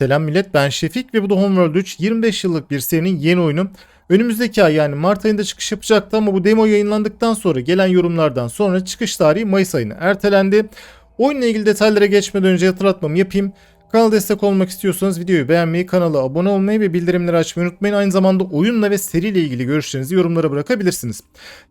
Selam millet ben Şefik ve bu da Homeworld 3 25 yıllık bir serinin yeni oyunu. Önümüzdeki ay yani Mart ayında çıkış yapacaktı ama bu demo yayınlandıktan sonra gelen yorumlardan sonra çıkış tarihi Mayıs ayına ertelendi. Oyunla ilgili detaylara geçmeden önce hatırlatmamı yapayım. Kanala destek olmak istiyorsanız videoyu beğenmeyi, kanala abone olmayı ve bildirimleri açmayı unutmayın. Aynı zamanda oyunla ve seriyle ilgili görüşlerinizi yorumlara bırakabilirsiniz.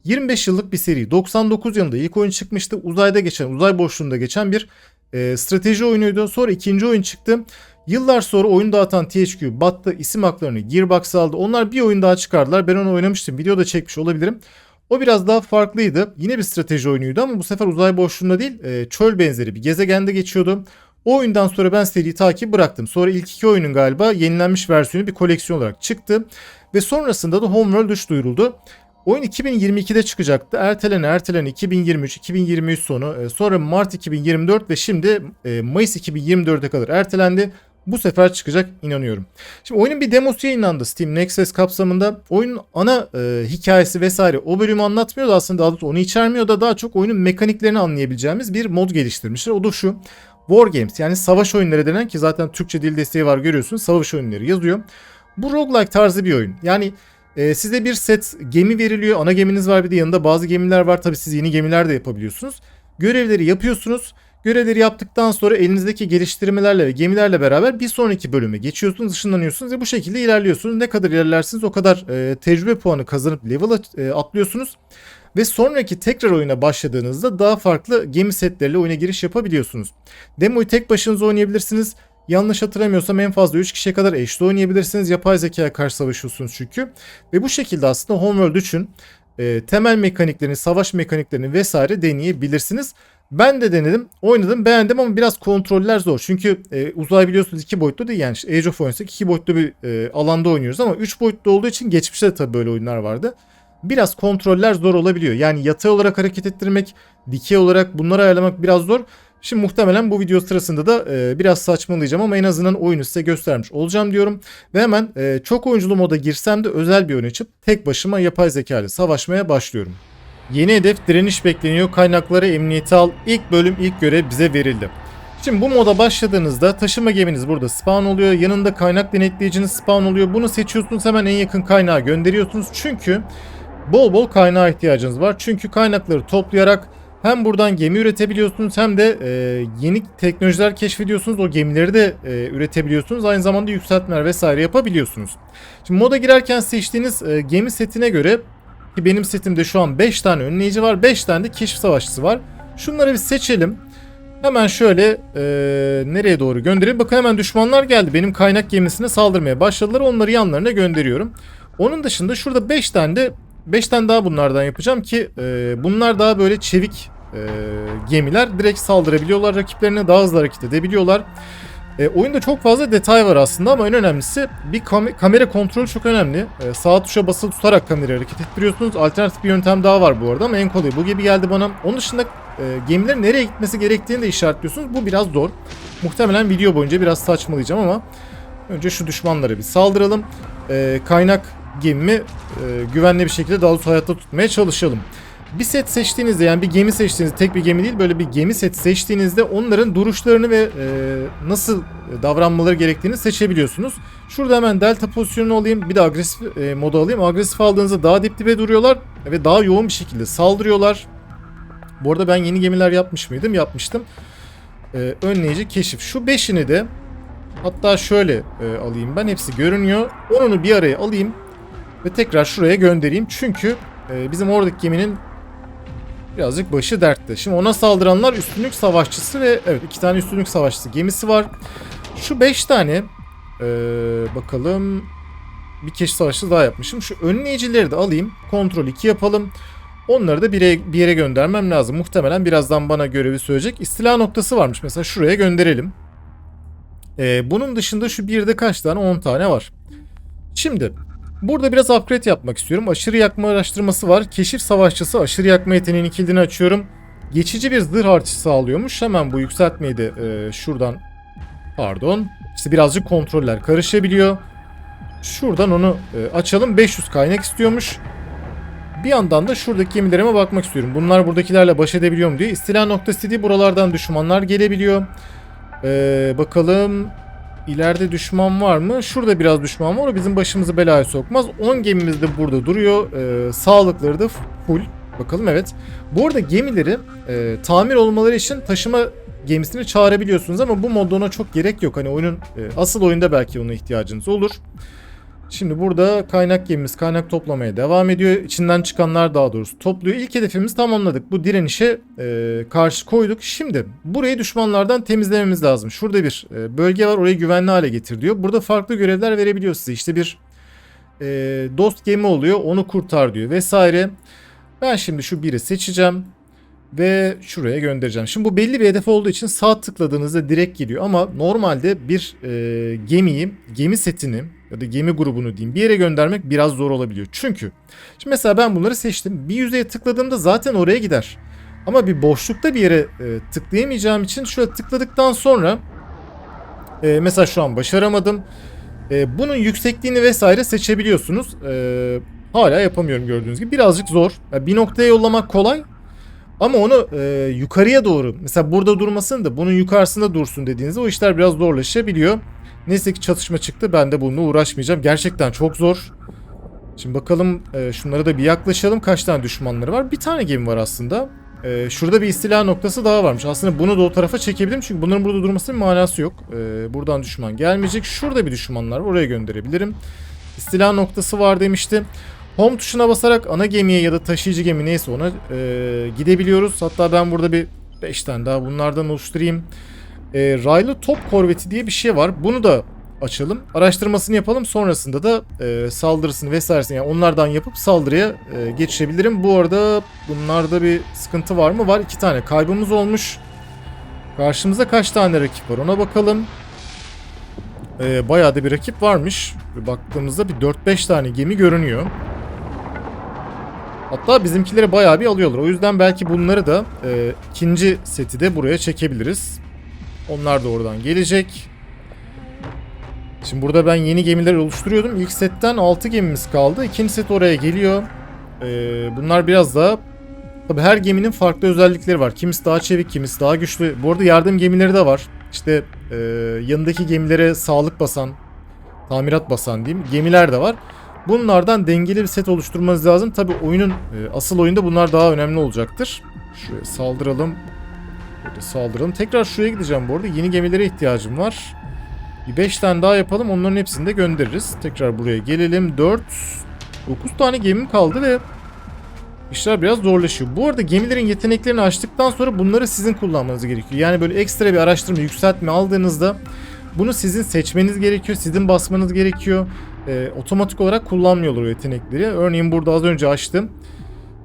25 yıllık bir seri. 99 yılında ilk oyun çıkmıştı. Uzayda geçen, uzay boşluğunda geçen bir e, strateji oyunuydu. Sonra ikinci oyun çıktı. Yıllar sonra oyun dağıtan THQ battı. isim haklarını Gearbox aldı. Onlar bir oyun daha çıkardılar. Ben onu oynamıştım. Videoda çekmiş olabilirim. O biraz daha farklıydı. Yine bir strateji oyunuydu ama bu sefer uzay boşluğunda değil e, çöl benzeri bir gezegende geçiyordu. O oyundan sonra ben seriyi takip bıraktım. Sonra ilk iki oyunun galiba yenilenmiş versiyonu bir koleksiyon olarak çıktı. Ve sonrasında da Homeworld 3 duyuruldu. Oyun 2022'de çıkacaktı. Ertelene ertelene 2023, 2023 sonu, e, sonra Mart 2024 ve şimdi e, Mayıs 2024'e kadar ertelendi. Bu sefer çıkacak inanıyorum. Şimdi oyunun bir demosu yayınlandı Steam Next Fest kapsamında. Oyunun ana e, hikayesi vesaire o bölümü anlatmıyor da aslında daha onu içermiyor da daha çok oyunun mekaniklerini anlayabileceğimiz bir mod geliştirmişler. O da şu. War Games yani savaş oyunları denen ki zaten Türkçe dil desteği var görüyorsunuz. Savaş oyunları yazıyor. Bu roguelike tarzı bir oyun. Yani e, size bir set gemi veriliyor. Ana geminiz var bir de yanında bazı gemiler var. Tabii siz yeni gemiler de yapabiliyorsunuz. Görevleri yapıyorsunuz. Görevleri yaptıktan sonra elinizdeki geliştirmelerle ve gemilerle beraber bir sonraki bölüme geçiyorsunuz, ışınlanıyorsunuz ve bu şekilde ilerliyorsunuz. Ne kadar ilerlersiniz o kadar e, tecrübe puanı kazanıp level e, atlıyorsunuz. Ve sonraki tekrar oyuna başladığınızda daha farklı gemi setleriyle oyuna giriş yapabiliyorsunuz. Demoyu tek başınıza oynayabilirsiniz. Yanlış hatırlamıyorsam en fazla 3 kişiye kadar eşli oynayabilirsiniz. Yapay zekaya karşı savaşıyorsunuz çünkü. Ve bu şekilde aslında Homeworld 3'ün e, temel mekaniklerini, savaş mekaniklerini vesaire deneyebilirsiniz. Ben de denedim, oynadım, beğendim ama biraz kontroller zor. Çünkü e, uzay biliyorsunuz iki boyutlu değil yani işte Age of Empires iki boyutlu bir e, alanda oynuyoruz ama üç boyutlu olduğu için geçmişte de tabii böyle oyunlar vardı. Biraz kontroller zor olabiliyor. Yani yatay olarak hareket ettirmek, dikey olarak bunları ayarlamak biraz zor. Şimdi muhtemelen bu video sırasında da e, biraz saçmalayacağım ama en azından oyunu size göstermiş olacağım diyorum. Ve hemen e, çok oyunculu moda girsem de özel bir oyun açıp tek başıma yapay zeka ile savaşmaya başlıyorum. Yeni hedef direniş bekleniyor. Kaynakları emniyete al. İlk bölüm ilk görev bize verildi. Şimdi bu moda başladığınızda taşıma geminiz burada spawn oluyor. Yanında kaynak denetleyiciniz spawn oluyor. Bunu seçiyorsunuz hemen en yakın kaynağa gönderiyorsunuz. Çünkü bol bol kaynağa ihtiyacınız var. Çünkü kaynakları toplayarak hem buradan gemi üretebiliyorsunuz hem de e, yeni teknolojiler keşfediyorsunuz. O gemileri de e, üretebiliyorsunuz. Aynı zamanda yükseltmeler vesaire yapabiliyorsunuz. Şimdi moda girerken seçtiğiniz e, gemi setine göre ki benim setimde şu an 5 tane önleyici var. 5 tane de keşif savaşçısı var. Şunları bir seçelim. Hemen şöyle e, nereye doğru gönderelim. Bakın hemen düşmanlar geldi. Benim kaynak gemisine saldırmaya başladılar. Onları yanlarına gönderiyorum. Onun dışında şurada 5 tane de 5 tane daha bunlardan yapacağım ki e, bunlar daha böyle çevik e, gemiler. Direkt saldırabiliyorlar rakiplerine. Daha hızlı hareket edebiliyorlar. E, oyunda çok fazla detay var aslında ama en önemlisi bir kam- kamera kontrolü çok önemli. E, sağ tuşa basılı tutarak kamerayı hareket ettiriyorsunuz. Alternatif bir yöntem daha var bu arada ama en kolayı bu gibi geldi bana. Onun dışında e, gemilerin nereye gitmesi gerektiğini de işaretliyorsunuz. Bu biraz zor. Muhtemelen video boyunca biraz saçmalayacağım ama önce şu düşmanlara bir saldıralım. E, kaynak gemimi e, güvenli bir şekilde daha hayatta tutmaya çalışalım. Bir set seçtiğinizde yani bir gemi seçtiğinizde tek bir gemi değil böyle bir gemi set seçtiğinizde onların duruşlarını ve e, nasıl davranmaları gerektiğini seçebiliyorsunuz. Şurada hemen delta pozisyonunu alayım bir de agresif e, moda alayım. Agresif aldığınızda daha dip dibe duruyorlar ve daha yoğun bir şekilde saldırıyorlar. Bu arada ben yeni gemiler yapmış mıydım? Yapmıştım. E, önleyici keşif. Şu beşini de hatta şöyle e, alayım ben hepsi görünüyor. Onunu bir araya alayım ve tekrar şuraya göndereyim. Çünkü e, bizim oradaki geminin birazcık başı dertte. Şimdi ona saldıranlar üstünlük savaşçısı ve evet iki tane üstünlük savaşçısı gemisi var. Şu beş tane ee, bakalım bir keşif savaşçısı daha yapmışım. Şu önleyicileri de alayım. Kontrol 2 yapalım. Onları da bir yere, bir yere göndermem lazım. Muhtemelen birazdan bana görevi söyleyecek. İstila noktası varmış. Mesela şuraya gönderelim. Ee, bunun dışında şu birde kaç tane? 10 tane var. Şimdi Burada biraz upgrade yapmak istiyorum. Aşırı yakma araştırması var. Keşif savaşçısı aşırı yakma yeteneğinin kilidini açıyorum. Geçici bir zırh artışı sağlıyormuş. Hemen bu yükseltmeyi de e, şuradan pardon. İşte birazcık kontroller karışabiliyor. Şuradan onu e, açalım. 500 kaynak istiyormuş. Bir yandan da şuradaki gemilerime bakmak istiyorum. Bunlar buradakilerle baş edebiliyor mu diye. İstila noktası dediği buralardan düşmanlar gelebiliyor. Ee, bakalım. İleride düşman var mı? Şurada biraz düşman var. O bizim başımızı belaya sokmaz. 10 gemimiz de burada duruyor. Ee, sağlıkları da full. Bakalım evet. Bu arada gemileri e, tamir olmaları için taşıma gemisini çağırabiliyorsunuz ama bu modda ona çok gerek yok. Hani oyunun e, asıl oyunda belki ona ihtiyacınız olur. Şimdi burada kaynak gemimiz kaynak toplamaya devam ediyor. İçinden çıkanlar daha doğrusu topluyor. İlk hedefimizi tamamladık. Bu direnişe e, karşı koyduk. Şimdi burayı düşmanlardan temizlememiz lazım. Şurada bir e, bölge var. Orayı güvenli hale getir diyor. Burada farklı görevler verebiliyor size. İşte bir e, dost gemi oluyor. Onu kurtar diyor vesaire. Ben şimdi şu biri seçeceğim ve şuraya göndereceğim. Şimdi bu belli bir hedef olduğu için sağ tıkladığınızda direkt geliyor ama normalde bir e, gemiyi, gemi setini ya da gemi grubunu diyeyim bir yere göndermek biraz zor olabiliyor. Çünkü şimdi mesela ben bunları seçtim. Bir yüzeye tıkladığımda zaten oraya gider. Ama bir boşlukta bir yere e, tıklayamayacağım için şöyle tıkladıktan sonra e, mesela şu an başaramadım. E, bunun yüksekliğini vesaire seçebiliyorsunuz. E, hala yapamıyorum gördüğünüz gibi. Birazcık zor. Yani bir noktaya yollamak kolay ama onu e, yukarıya doğru mesela burada durmasın da bunun yukarısında dursun dediğinizde o işler biraz zorlaşabiliyor. Neyse ki çatışma çıktı ben de bununla uğraşmayacağım. Gerçekten çok zor. Şimdi bakalım e, şunlara da bir yaklaşalım. Kaç tane düşmanları var? Bir tane gemi var aslında. E, şurada bir istila noktası daha varmış. Aslında bunu da o tarafa çekebilirim. Çünkü bunların burada durmasının manası yok. E, buradan düşman gelmeyecek. Şurada bir düşmanlar var. Oraya gönderebilirim. İstila noktası var demişti. Home tuşuna basarak ana gemiye ya da taşıyıcı gemi neyse ona e, gidebiliyoruz. Hatta ben burada bir 5 tane daha bunlardan oluşturayım. E, raylı top korveti diye bir şey var. Bunu da açalım. Araştırmasını yapalım. Sonrasında da e, saldırısını vesairesini yani onlardan yapıp saldırıya e, geçebilirim. Bu arada bunlarda bir sıkıntı var mı? Var. iki tane kaybımız olmuş. Karşımıza kaç tane rakip var ona bakalım. E, bayağı da bir rakip varmış. Baktığımızda bir 4-5 tane gemi görünüyor. Hatta bizimkileri bayağı bir alıyorlar. O yüzden belki bunları da e, ikinci seti de buraya çekebiliriz. Onlar da oradan gelecek. Şimdi burada ben yeni gemiler oluşturuyordum. İlk setten 6 gemimiz kaldı. İkinci set oraya geliyor. E, bunlar biraz daha... Tabi her geminin farklı özellikleri var. Kimisi daha çevik, kimisi daha güçlü. Bu arada yardım gemileri de var. İşte e, yanındaki gemilere sağlık basan, tamirat basan diyeyim gemiler de var. Bunlardan dengeli bir set oluşturmanız lazım. Tabi oyunun e, asıl oyunda bunlar daha önemli olacaktır. Şuraya saldıralım. Burada saldıralım. Tekrar şuraya gideceğim bu arada. Yeni gemilere ihtiyacım var. Bir 5 tane daha yapalım. Onların hepsini de göndeririz. Tekrar buraya gelelim. 4 9 tane gemim kaldı ve işler biraz zorlaşıyor. Bu arada gemilerin yeteneklerini açtıktan sonra bunları sizin kullanmanız gerekiyor. Yani böyle ekstra bir araştırma, yükseltme aldığınızda bunu sizin seçmeniz gerekiyor. Sizin basmanız gerekiyor e, otomatik olarak kullanmıyorlar o yetenekleri. Örneğin burada az önce açtım.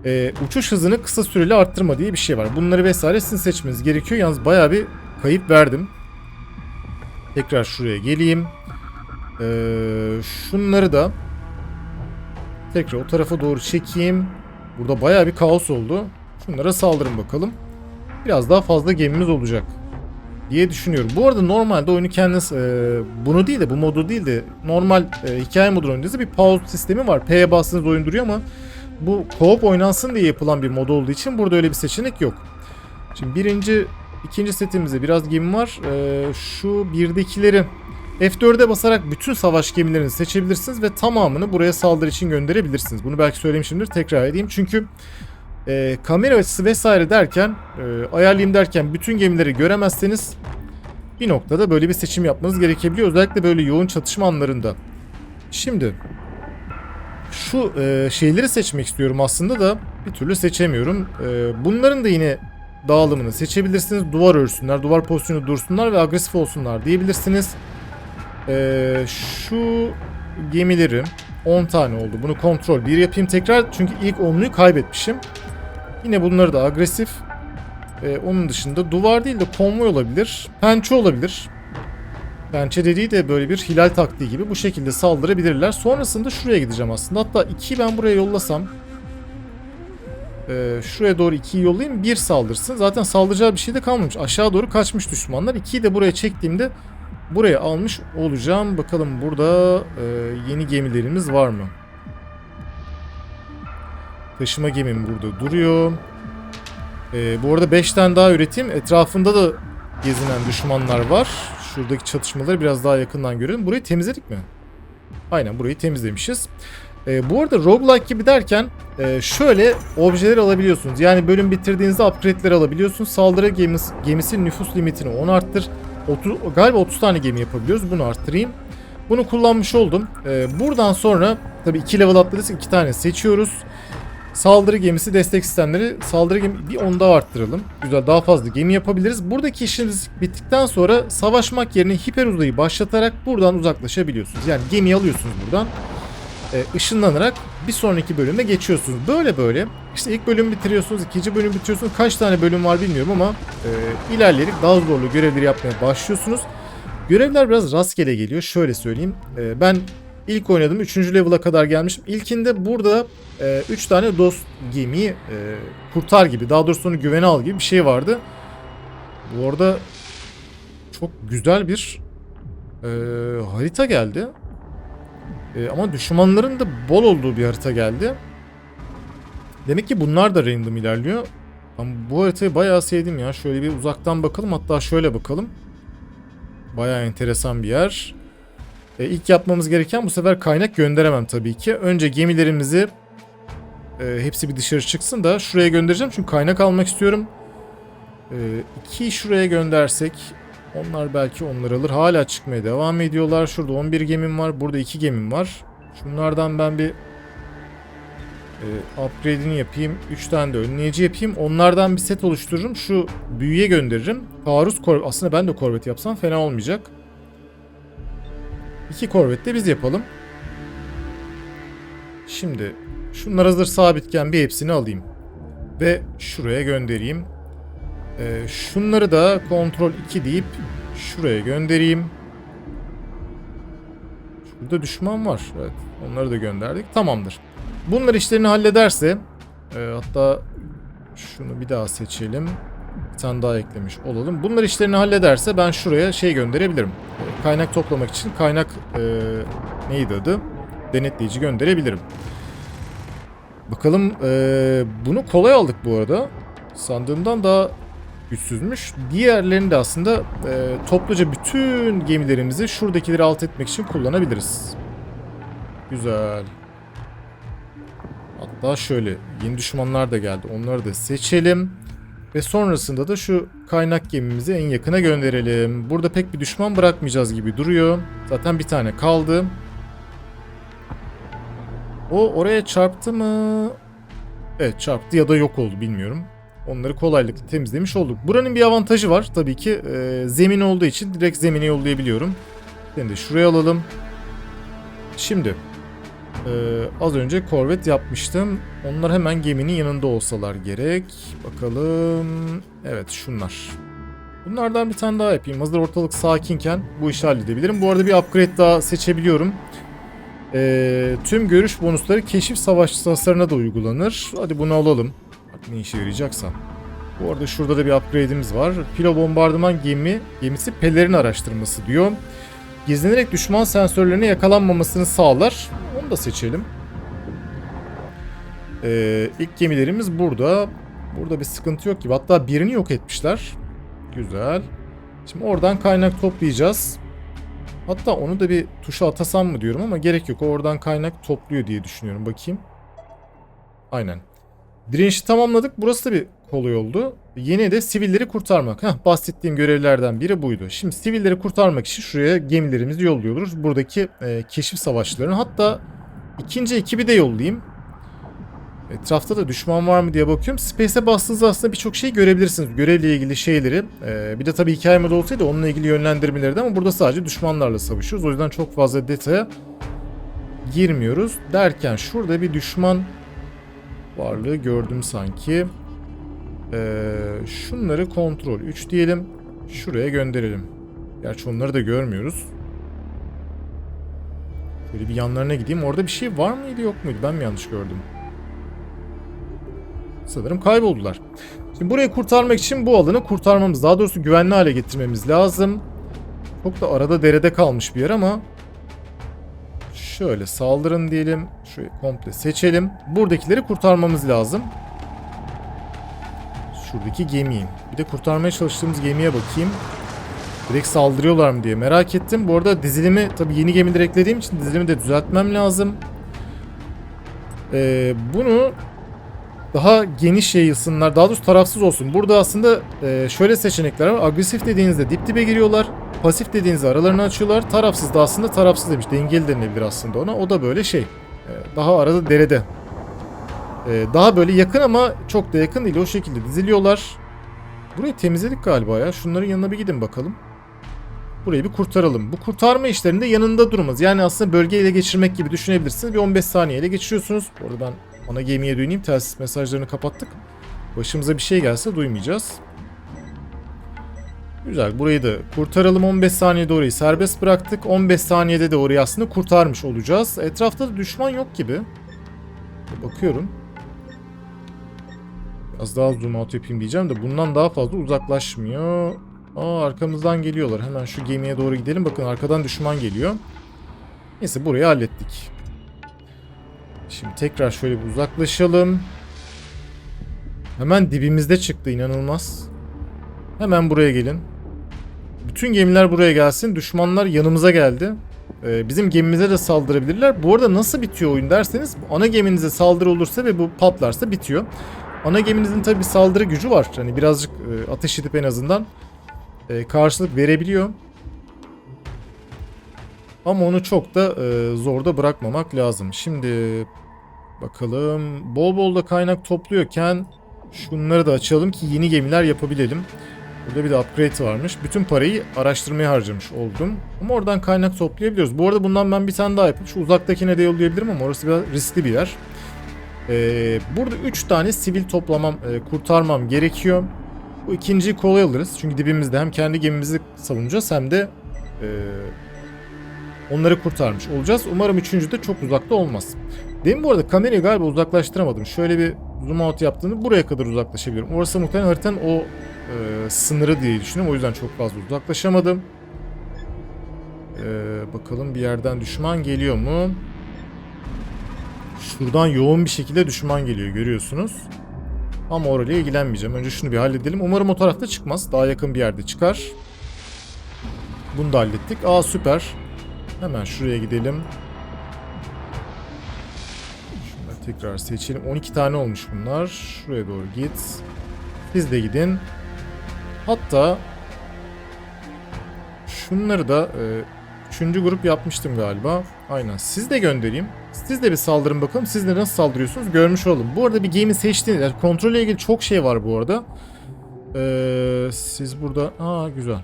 E, uçuş hızını kısa süreli arttırma diye bir şey var. Bunları vesaire sizin seçmeniz gerekiyor. Yalnız bayağı bir kayıp verdim. Tekrar şuraya geleyim. E, şunları da tekrar o tarafa doğru çekeyim. Burada bayağı bir kaos oldu. Şunlara saldırın bakalım. Biraz daha fazla gemimiz olacak diye düşünüyorum. Bu arada normalde oyunu kendiniz e, bunu değil de bu modu değil de normal e, hikaye modu oynadığınızda bir pause sistemi var. P'ye bastığınız oyun duruyor ama bu co-op oynansın diye yapılan bir mod olduğu için burada öyle bir seçenek yok. Şimdi birinci, ikinci setimizde biraz gemi var. E, şu birdekileri F4'e basarak bütün savaş gemilerini seçebilirsiniz ve tamamını buraya saldırı için gönderebilirsiniz. Bunu belki söylemişimdir tekrar edeyim. Çünkü e, kamera açısı vesaire derken e, ayarlayayım derken bütün gemileri göremezseniz bir noktada böyle bir seçim yapmanız gerekebiliyor. Özellikle böyle yoğun çatışma anlarında. Şimdi şu e, şeyleri seçmek istiyorum aslında da bir türlü seçemiyorum. E, bunların da yine dağılımını seçebilirsiniz. Duvar örsünler, duvar pozisyonu dursunlar ve agresif olsunlar diyebilirsiniz. E, şu gemileri 10 tane oldu. Bunu kontrol 1 yapayım tekrar çünkü ilk 10'luyu kaybetmişim. Yine bunları da agresif. Ee, onun dışında duvar değil de konvoy olabilir. Pençe olabilir. Pençe dediği de böyle bir hilal taktiği gibi bu şekilde saldırabilirler. Sonrasında şuraya gideceğim aslında. Hatta 2'yi ben buraya yollasam. E, şuraya doğru 2'yi yollayayım. 1 saldırsın. Zaten saldıracağı bir şey de kalmamış. Aşağı doğru kaçmış düşmanlar. 2'yi de buraya çektiğimde buraya almış olacağım. Bakalım burada e, yeni gemilerimiz var mı? Taşıma gemim burada duruyor. Ee, bu arada 5 tane daha üreteyim. Etrafında da gezinen düşmanlar var. Şuradaki çatışmaları biraz daha yakından görelim. Burayı temizledik mi? Aynen burayı temizlemişiz. Ee, bu arada roguelike gibi derken e, şöyle objeler alabiliyorsunuz. Yani bölüm bitirdiğinizde upgrade'ler alabiliyorsunuz. Saldırı gemisi, gemisi nüfus limitini 10 arttır. 30, galiba 30 tane gemi yapabiliyoruz. Bunu arttırayım. Bunu kullanmış oldum. Ee, buradan sonra tabii 2 level atladıysa 2 tane seçiyoruz. Saldırı gemisi destek sistemleri saldırı gemi bir onu daha arttıralım. Güzel daha fazla gemi yapabiliriz. Buradaki işiniz bittikten sonra savaşmak yerine hiper uzayı başlatarak buradan uzaklaşabiliyorsunuz. Yani gemi alıyorsunuz buradan. E, ışınlanarak bir sonraki bölüme geçiyorsunuz. Böyle böyle işte ilk bölüm bitiriyorsunuz, ikinci bölüm bitiriyorsunuz. Kaç tane bölüm var bilmiyorum ama e, ilerleyerek daha zorlu görevleri yapmaya başlıyorsunuz. Görevler biraz rastgele geliyor. Şöyle söyleyeyim. E, ben ilk oynadım 3. level'a kadar gelmişim. İlkinde burada 3 tane dost gemiyi e, kurtar gibi daha doğrusu onu güvene al gibi bir şey vardı. Bu arada çok güzel bir e, harita geldi. E, ama düşmanların da bol olduğu bir harita geldi. Demek ki bunlar da random ilerliyor. Ama bu haritayı bayağı sevdim ya. Şöyle bir uzaktan bakalım. Hatta şöyle bakalım. Bayağı enteresan bir yer. E, ilk yapmamız gereken bu sefer kaynak gönderemem tabii ki. Önce gemilerimizi e, hepsi bir dışarı çıksın da şuraya göndereceğim. Çünkü kaynak almak istiyorum. E, iki şuraya göndersek onlar belki onları alır. Hala çıkmaya devam ediyorlar. Şurada 11 gemim var. Burada 2 gemim var. Şunlardan ben bir e, upgrade'ini yapayım. 3 tane de önleyici yapayım. Onlardan bir set oluştururum. Şu büyüye gönderirim. Taarruz korvet. Aslında ben de korvet yapsam fena olmayacak. İki korvet de biz yapalım. Şimdi şunlar hazır sabitken bir hepsini alayım. Ve şuraya göndereyim. Ee, şunları da kontrol 2 deyip şuraya göndereyim. Şurada düşman var. Evet, onları da gönderdik. Tamamdır. Bunlar işlerini hallederse e, hatta şunu bir daha seçelim. Bir tane daha eklemiş olalım. Bunlar işlerini hallederse ben şuraya şey gönderebilirim. Kaynak toplamak için kaynak e, neydi adı? Denetleyici gönderebilirim. Bakalım e, bunu kolay aldık bu arada. Sandığımdan daha güçsüzmüş. Diğerlerini de aslında e, topluca bütün gemilerimizi şuradakileri alt etmek için kullanabiliriz. Güzel. Hatta şöyle yeni düşmanlar da geldi. Onları da seçelim. Ve sonrasında da şu kaynak gemimizi en yakına gönderelim. Burada pek bir düşman bırakmayacağız gibi duruyor. Zaten bir tane kaldı. O oraya çarptı mı? Evet çarptı ya da yok oldu bilmiyorum. Onları kolaylıkla temizlemiş olduk. Buranın bir avantajı var tabii ki. E, zemin olduğu için direkt zemine yollayabiliyorum. Seni de şuraya alalım. Şimdi e, az önce korvet yapmıştım. Onlar hemen geminin yanında olsalar gerek. Bakalım. Evet şunlar. Bunlardan bir tane daha yapayım. Hazır ortalık sakinken bu işi halledebilirim. Bu arada bir upgrade daha seçebiliyorum. E, tüm görüş bonusları keşif savaşçı hasarına da uygulanır. Hadi bunu alalım. Bak ne işe yarayacaksa. Bu arada şurada da bir upgrade'imiz var. Filo bombardıman gemi, gemisi pelerin araştırması diyor. Gizlenerek düşman sensörlerine yakalanmamasını sağlar. Onu da seçelim. Ee, ilk gemilerimiz burada. Burada bir sıkıntı yok gibi. Hatta birini yok etmişler. Güzel. Şimdi oradan kaynak toplayacağız. Hatta onu da bir tuşa atasam mı diyorum ama gerek yok. Oradan kaynak topluyor diye düşünüyorum. Bakayım. Aynen. Direnişi tamamladık. Burası da bir kolay oldu. Yine de sivilleri kurtarmak. Heh, bahsettiğim görevlerden biri buydu. Şimdi sivilleri kurtarmak için şuraya gemilerimizi yolluyoruz. Buradaki e, keşif savaşçılarını. Hatta ikinci ekibi de yollayayım. Etrafta da düşman var mı diye bakıyorum. Space'e bastığınızda aslında birçok şey görebilirsiniz. Görevle ilgili şeyleri. Ee, bir de tabii hikaye modu olsaydı onunla ilgili yönlendirmeleri de ama burada sadece düşmanlarla savaşıyoruz. O yüzden çok fazla detaya girmiyoruz. Derken şurada bir düşman varlığı gördüm sanki. Ee, şunları kontrol 3 diyelim. Şuraya gönderelim. Gerçi onları da görmüyoruz. Böyle bir yanlarına gideyim. Orada bir şey var mıydı yok muydu? Ben mi yanlış gördüm? Sanırım kayboldular. Şimdi burayı kurtarmak için bu alanı kurtarmamız, daha doğrusu güvenli hale getirmemiz lazım. Çok da arada derede kalmış bir yer ama şöyle saldırın diyelim. Şurayı komple seçelim. Buradakileri kurtarmamız lazım. Şuradaki gemiyi. Bir de kurtarmaya çalıştığımız gemiye bakayım. Direkt saldırıyorlar mı diye merak ettim. Bu arada dizilimi tabii yeni gemileri eklediğim için dizilimi de düzeltmem lazım. Ee, bunu daha geniş yayılsınlar. Daha doğrusu tarafsız olsun. Burada aslında e, şöyle seçenekler var. Agresif dediğinizde dip dibe giriyorlar. Pasif dediğinizde aralarını açıyorlar. Tarafsız da aslında tarafsız demiş. Dengeli denilebilir aslında ona. O da böyle şey. e, daha arada derede. E, daha böyle yakın ama çok da yakın değil. O şekilde diziliyorlar. Burayı temizledik galiba ya. Şunların yanına bir gidin bakalım. Burayı bir kurtaralım. Bu kurtarma işlerinde yanında durmaz. Yani aslında bölgeyi ele geçirmek gibi düşünebilirsiniz. Bir 15 saniye ele geçiriyorsunuz. Bu arada ben ana gemiye döneyim. Telsiz mesajlarını kapattık. Başımıza bir şey gelse duymayacağız. Güzel. Burayı da kurtaralım. 15 saniyede orayı serbest bıraktık. 15 saniyede de orayı aslında kurtarmış olacağız. Etrafta da düşman yok gibi. Bakıyorum. Biraz daha zoom out yapayım diyeceğim de bundan daha fazla uzaklaşmıyor. Aa arkamızdan geliyorlar. Hemen şu gemiye doğru gidelim. Bakın arkadan düşman geliyor. Neyse burayı hallettik. Şimdi tekrar şöyle bir uzaklaşalım. Hemen dibimizde çıktı inanılmaz. Hemen buraya gelin. Bütün gemiler buraya gelsin. Düşmanlar yanımıza geldi. Ee, bizim gemimize de saldırabilirler. Bu arada nasıl bitiyor oyun derseniz ana geminize saldırı olursa ve bu patlarsa bitiyor. Ana geminizin tabi saldırı gücü var. Hani birazcık e, ateş edip en azından e, karşılık verebiliyor. Ama onu çok da e, zorda bırakmamak lazım. Şimdi bakalım. Bol bol da kaynak topluyorken şunları da açalım ki yeni gemiler yapabilelim. Burada bir de upgrade varmış. Bütün parayı araştırmaya harcamış oldum. Ama oradan kaynak toplayabiliyoruz. Bu arada bundan ben bir tane daha yapıp şu uzaktakine de yollayabilirim ama orası biraz riskli bir yer. Ee, burada 3 tane sivil toplamam, e, kurtarmam gerekiyor. Bu ikinciyi kolay alırız. Çünkü dibimizde hem kendi gemimizi savunacağız hem de e, onları kurtarmış olacağız. Umarım üçüncü de çok uzakta olmaz. Demin bu arada kamerayı galiba uzaklaştıramadım. Şöyle bir zoom out yaptığında buraya kadar uzaklaşabiliyorum. Orası muhtemelen haritanın o e, sınırı diye düşünüyorum. O yüzden çok fazla uzaklaşamadım. E, bakalım bir yerden düşman geliyor mu? Şuradan yoğun bir şekilde düşman geliyor görüyorsunuz. Ama orayla ilgilenmeyeceğim. Önce şunu bir halledelim. Umarım o tarafta çıkmaz. Daha yakın bir yerde çıkar. Bunu da hallettik. Aa süper. Hemen şuraya gidelim. Şunları tekrar seçelim. 12 tane olmuş bunlar. Şuraya doğru git. Siz de gidin. Hatta şunları da e, üçüncü grup yapmıştım galiba. Aynen. Siz de göndereyim. Siz de bir saldırın bakalım. Siz de nasıl saldırıyorsunuz görmüş olalım. Bu arada bir gemi seçtiğiniz, yani kontrolle ilgili çok şey var bu arada. Ee, siz burada, aa güzel.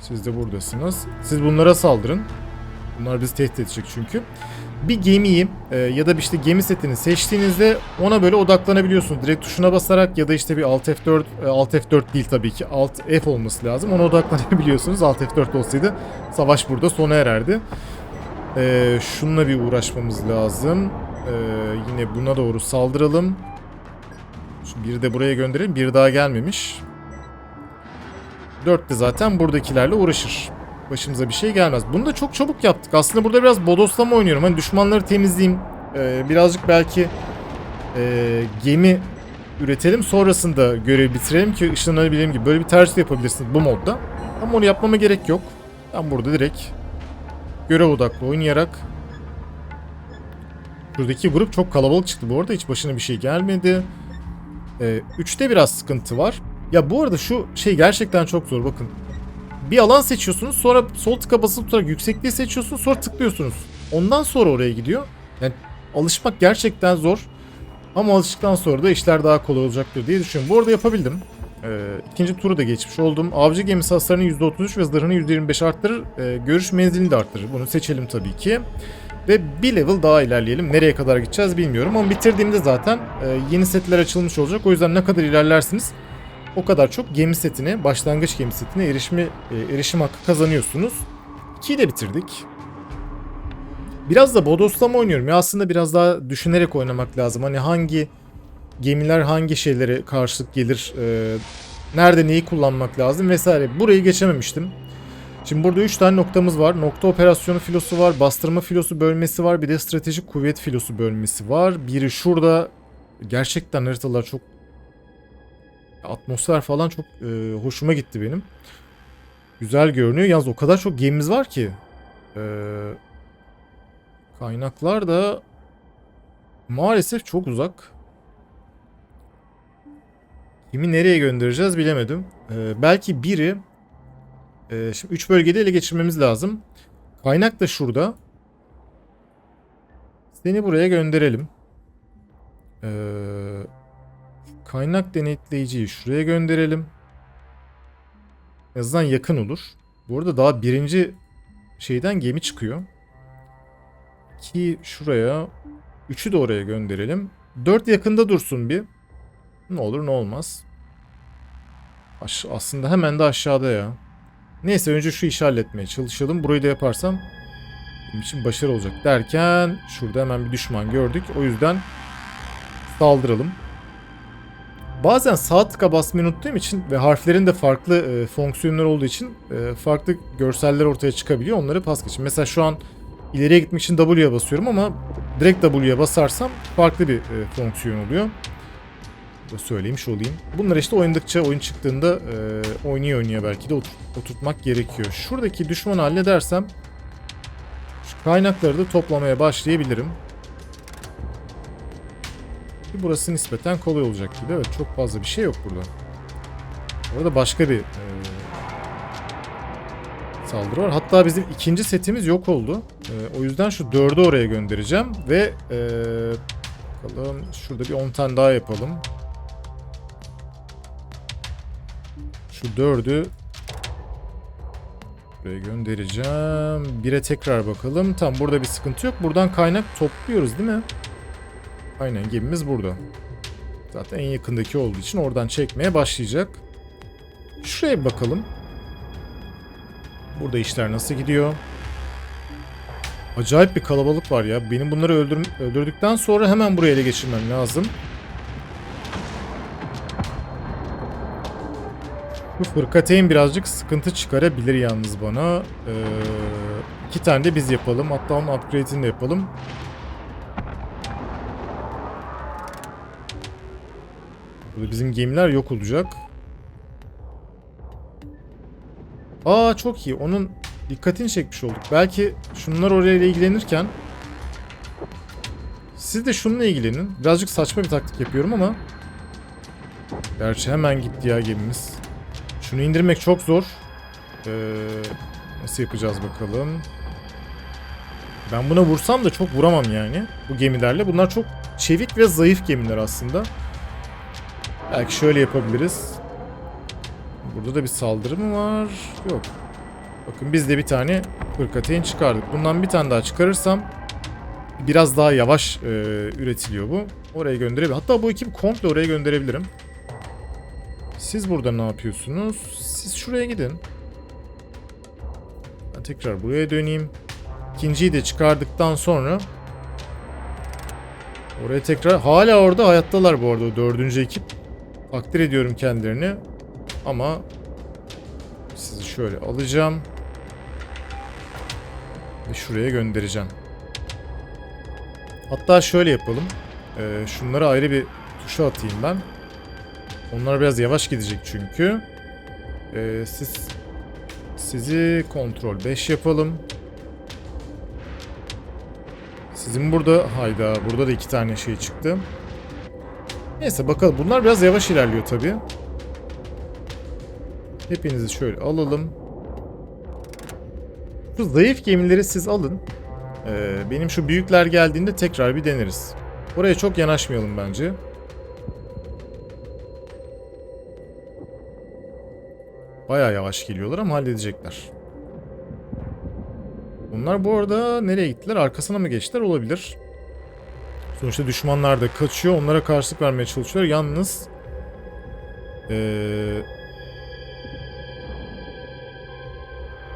Siz de buradasınız. Siz bunlara saldırın. Bunlar bizi tehdit edecek çünkü. Bir gemiyi e, ya da işte gemi setini seçtiğinizde ona böyle odaklanabiliyorsunuz. Direkt tuşuna basarak ya da işte bir Alt F4, e, Alt F4 değil tabii ki. Alt F olması lazım. Ona odaklanabiliyorsunuz. Alt F4 olsaydı savaş burada sona ererdi. Ee, şununla bir uğraşmamız lazım. Ee, yine buna doğru saldıralım. Şu biri de buraya gönderelim. Bir daha gelmemiş. Dört de zaten buradakilerle uğraşır. Başımıza bir şey gelmez. Bunu da çok çabuk yaptık. Aslında burada biraz bodoslama oynuyorum. Hani düşmanları temizleyeyim. Ee, birazcık belki e, gemi üretelim. Sonrasında görevi bitirelim ki ışınlanabileyim gibi. Böyle bir tercih yapabilirsiniz bu modda. Ama onu yapmama gerek yok. Ben burada direkt görev odaklı oynayarak Buradaki grup çok kalabalık çıktı bu arada. Hiç başına bir şey gelmedi. Ee, üçte biraz sıkıntı var. Ya bu arada şu şey gerçekten çok zor bakın. Bir alan seçiyorsunuz sonra sol tıka basılı tutarak yüksekliği seçiyorsunuz sonra tıklıyorsunuz. Ondan sonra oraya gidiyor. Yani alışmak gerçekten zor. Ama alıştıktan sonra da işler daha kolay olacaktır diye düşünüyorum. Bu arada yapabildim. Ee, ikinci turu da geçmiş oldum. Avcı gemisi hasarını %33 ve zırhını %25 arttırır. Ee, görüş menzilini de arttırır. Bunu seçelim tabii ki. Ve bir level daha ilerleyelim. Nereye kadar gideceğiz bilmiyorum. Ama bitirdiğimde zaten e, yeni setler açılmış olacak. O yüzden ne kadar ilerlersiniz o kadar çok gemi setine, başlangıç gemi setine erişimi, e, erişim hakkı kazanıyorsunuz. 2'yi de bitirdik. Biraz da bodoslama oynuyorum. Ya aslında biraz daha düşünerek oynamak lazım. Hani hangi gemiler hangi şeylere karşılık gelir, e, nerede neyi kullanmak lazım vesaire. Burayı geçememiştim. Şimdi burada 3 tane noktamız var. Nokta operasyonu filosu var, bastırma filosu bölmesi var, bir de stratejik kuvvet filosu bölmesi var. Biri şurada. Gerçekten haritalar çok atmosfer falan çok e, hoşuma gitti benim. Güzel görünüyor. Yalnız o kadar çok gemimiz var ki. Ee, kaynaklar da maalesef çok uzak. Kimi nereye göndereceğiz bilemedim. Ee, belki biri e, şimdi 3 bölgede ele geçirmemiz lazım. Kaynak da şurada. Seni buraya gönderelim. Ee, kaynak denetleyiciyi şuraya gönderelim. En azından yakın olur. Bu arada daha birinci şeyden gemi çıkıyor. Ki şuraya. Üçü de oraya gönderelim. Dört yakında dursun bir. Ne olur ne olmaz. Aş- aslında hemen de aşağıda ya. Neyse önce şu işi halletmeye çalışalım. Burayı da yaparsam benim için başarı olacak derken şurada hemen bir düşman gördük. O yüzden saldıralım. Bazen sağ tıka basmayı unuttuğum için ve harflerin de farklı e, fonksiyonları olduğu için e, farklı görseller ortaya çıkabiliyor. Onları pas geçin. Mesela şu an ileriye gitmek için W'ye basıyorum ama direkt W'ye basarsam farklı bir e, fonksiyon oluyor. Söylemiş olayım. Bunlar işte oynadıkça oyun çıktığında e, oynaya oynaya belki de otur- oturtmak gerekiyor. Şuradaki düşmanı halledersem şu kaynakları da toplamaya başlayabilirim. Burası nispeten kolay olacak gibi. Evet çok fazla bir şey yok burada. Orada başka bir e, saldırı var. Hatta bizim ikinci setimiz yok oldu. E, o yüzden şu dördü oraya göndereceğim. Ve e, bakalım şurada bir 10 tane daha yapalım. Şu dördü buraya göndereceğim. Bire tekrar bakalım. Tam burada bir sıkıntı yok. Buradan kaynak topluyoruz değil mi? Aynen gemimiz burada. Zaten en yakındaki olduğu için oradan çekmeye başlayacak. Şuraya bir bakalım. Burada işler nasıl gidiyor? Acayip bir kalabalık var ya. Benim bunları öldür öldürdükten sonra hemen buraya ele geçirmem lazım. Bu fırkateyn birazcık sıkıntı çıkarabilir yalnız bana. Ee, iki tane de biz yapalım. Hatta onun upgrade'ini de yapalım. Burada bizim gemiler yok olacak. Aa çok iyi. Onun dikkatini çekmiş olduk. Belki şunlar oraya ilgilenirken siz de şununla ilgilenin. Birazcık saçma bir taktik yapıyorum ama Gerçi hemen gitti ya gemimiz. Şunu indirmek çok zor. Ee, nasıl yapacağız bakalım. Ben buna vursam da çok vuramam yani. Bu gemilerle. Bunlar çok çevik ve zayıf gemiler aslında. Belki şöyle yapabiliriz. Burada da bir saldırı mı var? Yok. Bakın biz de bir tane fırkateyn çıkardık. Bundan bir tane daha çıkarırsam biraz daha yavaş e, üretiliyor bu. Oraya gönderebilirim. Hatta bu ekibi komple oraya gönderebilirim. Siz burada ne yapıyorsunuz? Siz şuraya gidin. Ben tekrar buraya döneyim. İkinciyi de çıkardıktan sonra oraya tekrar hala orada hayattalar bu arada dördüncü ekip. Takdir ediyorum kendilerini. Ama sizi şöyle alacağım. Ve şuraya göndereceğim. Hatta şöyle yapalım. Ee, şunları ayrı bir tuşa atayım ben. Onlar biraz yavaş gidecek çünkü. Ee, siz sizi kontrol 5 yapalım. Sizin burada hayda burada da iki tane şey çıktı. Neyse bakalım bunlar biraz yavaş ilerliyor tabi. Hepinizi şöyle alalım. Şu zayıf gemileri siz alın. Ee, benim şu büyükler geldiğinde tekrar bir deneriz. Oraya çok yanaşmayalım bence. Baya yavaş geliyorlar ama halledecekler. Bunlar bu arada nereye gittiler? Arkasına mı geçtiler? Olabilir. Sonuçta düşmanlar da kaçıyor. Onlara karşılık vermeye çalışıyorlar. Yalnız ee,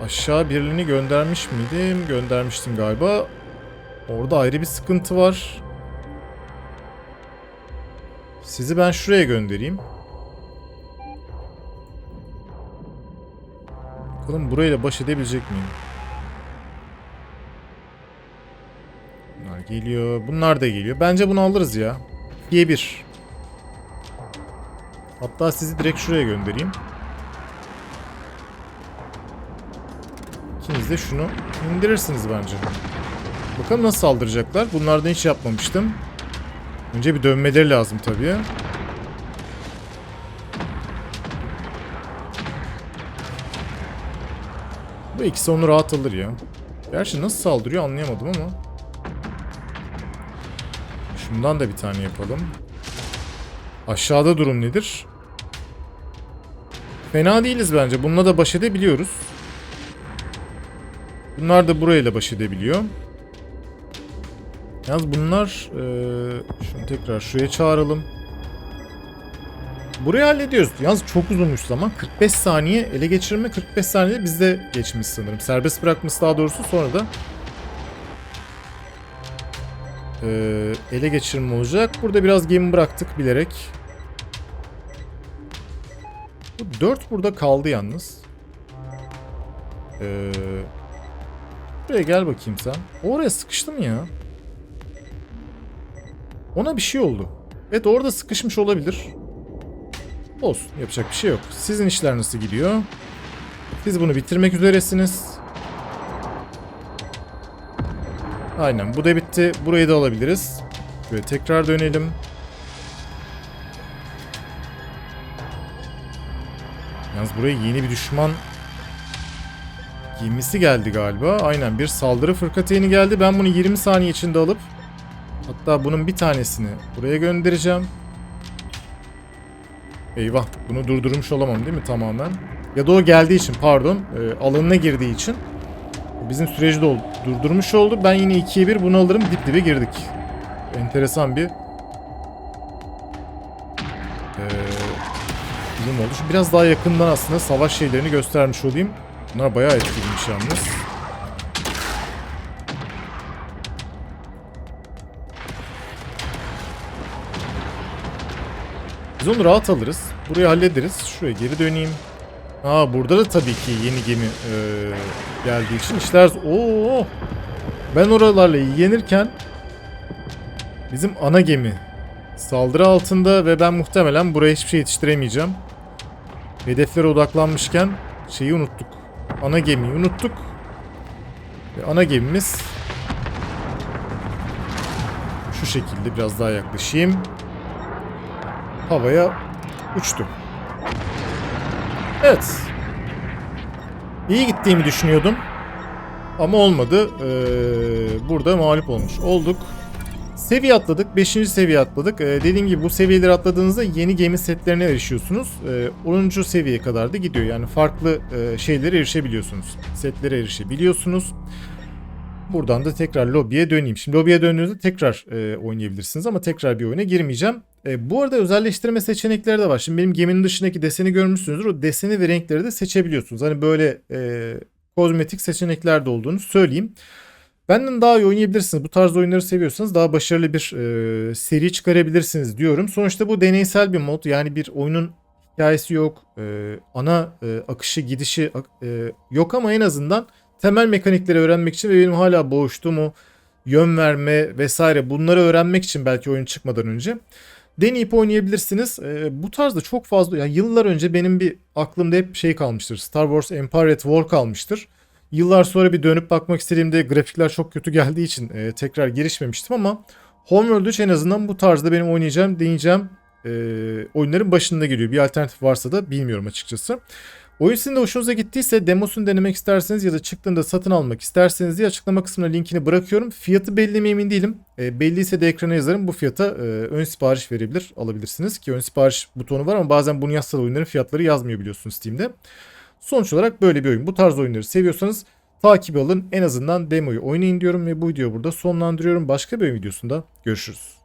aşağı birliğini göndermiş miydim? Göndermiştim galiba. Orada ayrı bir sıkıntı var. Sizi ben şuraya göndereyim. Bakalım burayla baş edebilecek miyim? Bunlar geliyor. Bunlar da geliyor. Bence bunu alırız ya. 2'ye 1. Hatta sizi direkt şuraya göndereyim. Siz de şunu indirirsiniz bence. Bakalım nasıl saldıracaklar. Bunlardan hiç yapmamıştım. Önce bir dönmeleri lazım tabii. İkisi onu rahat alır ya. Gerçi nasıl saldırıyor anlayamadım ama. Şundan da bir tane yapalım. Aşağıda durum nedir? Fena değiliz bence. Bununla da baş edebiliyoruz. Bunlar da burayla baş edebiliyor. Yalnız bunlar... eee, şunu tekrar şuraya çağıralım. Burayı hallediyoruz. Yalnız çok uzunmuş zaman. 45 saniye ele geçirme 45 saniyede bizde geçmiş sanırım. Serbest bırakması daha doğrusu sonra da eee, ele geçirme olacak. Burada biraz gemi bıraktık bilerek. Bu 4 burada kaldı yalnız. Eee buraya gel bakayım sen. Oraya sıkıştı mı ya? Ona bir şey oldu. Evet orada sıkışmış olabilir. Olsun yapacak bir şey yok. Sizin işler nasıl gidiyor? Siz bunu bitirmek üzeresiniz. Aynen bu da bitti. Burayı da alabiliriz. Böyle tekrar dönelim. Yalnız buraya yeni bir düşman gemisi geldi galiba. Aynen bir saldırı fırkateyni geldi. Ben bunu 20 saniye içinde alıp hatta bunun bir tanesini buraya göndereceğim. Eyvah bunu durdurmuş olamam değil mi tamamen? Ya da o geldiği için pardon e, alanına girdiği için bizim süreci de durdurmuş oldu. Ben yine 2'ye 1 bunu alırım dip dibe girdik. Enteresan bir e, oldu. Şu biraz daha yakından aslında savaş şeylerini göstermiş olayım. Bunlar bayağı etkiliymiş yalnız. Biz onu rahat alırız. Burayı hallederiz. Şuraya geri döneyim. Aa burada da tabii ki yeni gemi e, geldiği için işler... Oo! Ben oralarla ilgilenirken bizim ana gemi saldırı altında ve ben muhtemelen buraya hiçbir şey yetiştiremeyeceğim. Hedeflere odaklanmışken şeyi unuttuk. Ana gemiyi unuttuk. Ve ana gemimiz şu şekilde biraz daha yaklaşayım. Havaya uçtu. Evet. İyi gittiğimi düşünüyordum. Ama olmadı. Ee, burada mağlup olmuş olduk. Seviye atladık. 5. seviye atladık. Ee, dediğim gibi bu seviyeleri atladığınızda yeni gemi setlerine erişiyorsunuz. Ee, 10. seviyeye kadar da gidiyor. Yani farklı e, şeylere erişebiliyorsunuz. Setlere erişebiliyorsunuz. Buradan da tekrar lobiye döneyim. Şimdi lobiye döndüğünüzde tekrar e, oynayabilirsiniz ama tekrar bir oyuna girmeyeceğim. E, bu arada özelleştirme seçenekleri de var. Şimdi benim geminin dışındaki deseni görmüşsünüzdür. O deseni ve renkleri de seçebiliyorsunuz. Hani böyle e, kozmetik seçenekler de olduğunu söyleyeyim. Benden daha iyi oynayabilirsiniz. Bu tarz oyunları seviyorsanız daha başarılı bir e, seri çıkarabilirsiniz diyorum. Sonuçta bu deneysel bir mod. Yani bir oyunun hikayesi yok. E, ana e, akışı, gidişi e, yok ama en azından temel mekanikleri öğrenmek için ve benim hala boğuştuğum o yön verme vesaire bunları öğrenmek için belki oyun çıkmadan önce deneyip oynayabilirsiniz. E, bu tarzda çok fazla yani yıllar önce benim bir aklımda hep şey kalmıştır. Star Wars Empire at War kalmıştır. Yıllar sonra bir dönüp bakmak istediğimde grafikler çok kötü geldiği için e, tekrar girişmemiştim ama Homeworld 3 en azından bu tarzda benim oynayacağım, deneyeceğim e, oyunların başında geliyor. Bir alternatif varsa da bilmiyorum açıkçası. Oyun sizin de hoşunuza gittiyse demosunu denemek isterseniz ya da çıktığında satın almak isterseniz diye açıklama kısmına linkini bırakıyorum. Fiyatı belli mi emin değilim. E, belliyse de ekrana yazarım. Bu fiyata e, ön sipariş verebilir alabilirsiniz ki ön sipariş butonu var ama bazen bunu yazsa da oyunların fiyatları yazmıyor biliyorsunuz Steam'de. Sonuç olarak böyle bir oyun. Bu tarz oyunları seviyorsanız takip alın. En azından demoyu oynayın diyorum ve bu videoyu burada sonlandırıyorum. Başka bir videosunda görüşürüz.